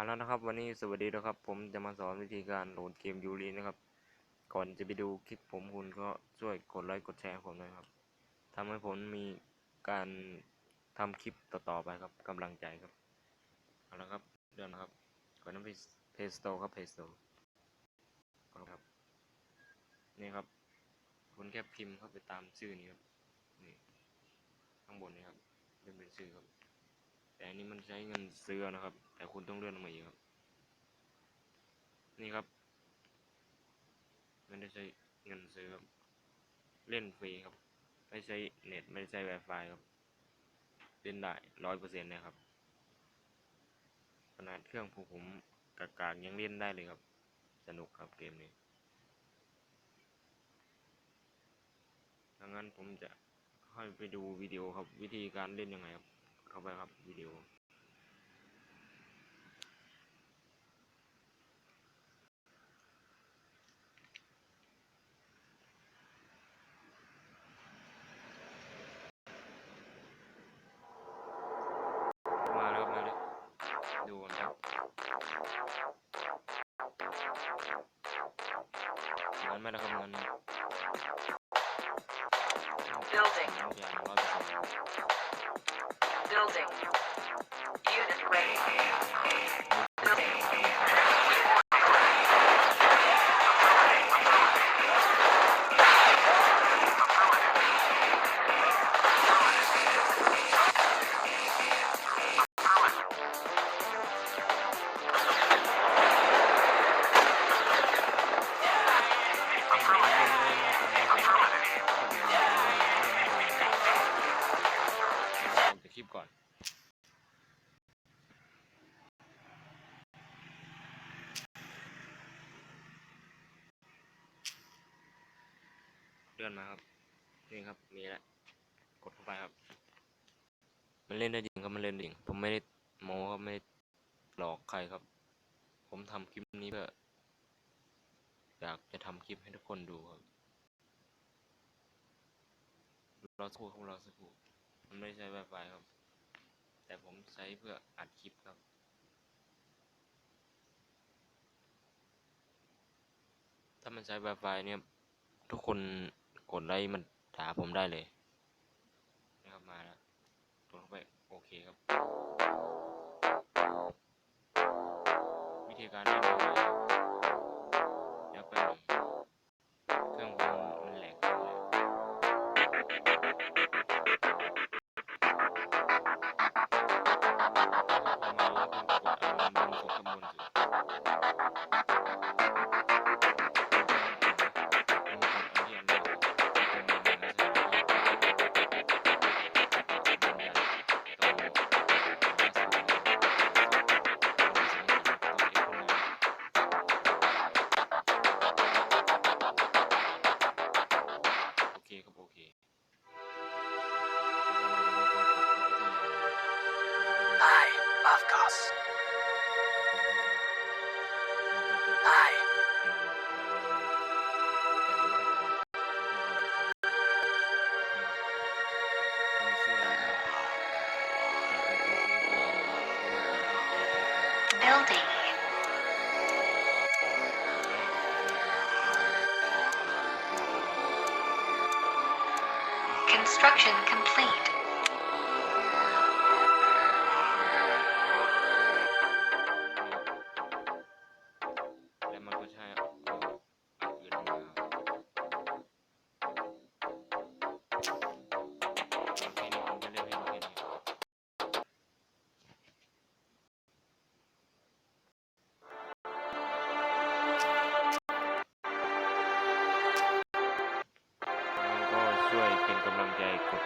เอาแล้วนะครับ วันนี้สวัสดีนะครับ ผมจะมาสอนวิธีการโหลดเกมยูรีนะครับ ก่อนจะไปดูคลิปผมคุณก็ช่วยกดไลค์กดแชร์ผมหน่อยครับทำให้ผมมีการทำคลิปต่อๆไปครับกำลังใจครับเอาละครับเดี๋ยวนะครับก่อนนั้นไป Play Store ครับ Play Store ครับนี่ครับคุณแค่พิมพ์เข้าไปตามชื่อนี้ครับนี่ข้างบนนี้ครับเป็นเป็นชื่อครับ แต่อันนี้มันใช้เงินซื้อนะครับ แต่คุณต้องเลื่อนลงมาอีกครับ นี่ครับไม่ได้ใช้เงินซื้อครับ เล่นฟรีครับ ไม่ใช้เน็ตไม่ใช้ Wi-Fi ครับ เล่นได้ร้อยเปอร์เซ็นต์นะครับ ขนาดเครื่องผมผมกากากๆยังเล่นได้เลยครับ สนุกครับเกมนี้ดังนั้นผมจะให้ไปดูวิดีโอครับ วิธีการเล่นยังไงครับ เข้าไปครับวิดีโอ มาแล้วมาแล้วดูนะครับ มันไม่ได้คำนวณ Building. ทุกอย่างร้อยเปอร์เซ็นต์ Building. Unit ready. Building. ลื่อนมาครับ นี่ครับ มีแล้วกดเข้าไปครับ มันเล่นได้จริงครับ มันเล่นจริง ผมไม่ได้โม้ครับ ไม่ได้หลอกใครครับ ผมทำคลิปนี้เพื่ออยากจะทำคลิปให้ทุกคนดูครับรอสักครู่ครับรอสักครู่มันไม่ใช่ Wi-Fi ครับ แต่ผมใช้เพื่ออัดคลิปครับถ้ามันใช้ Wi-Fi เนี่ย ทุกคน กดไลค์มันด่าผมได้เลยนะครับมาแล้วกดเข้าไปโอเคครับ วิธีการเล่น เคครับโอเค Hi, Avgas. Hi. เ Building. Construction complete. ช่วยเป็นกำลังใจกด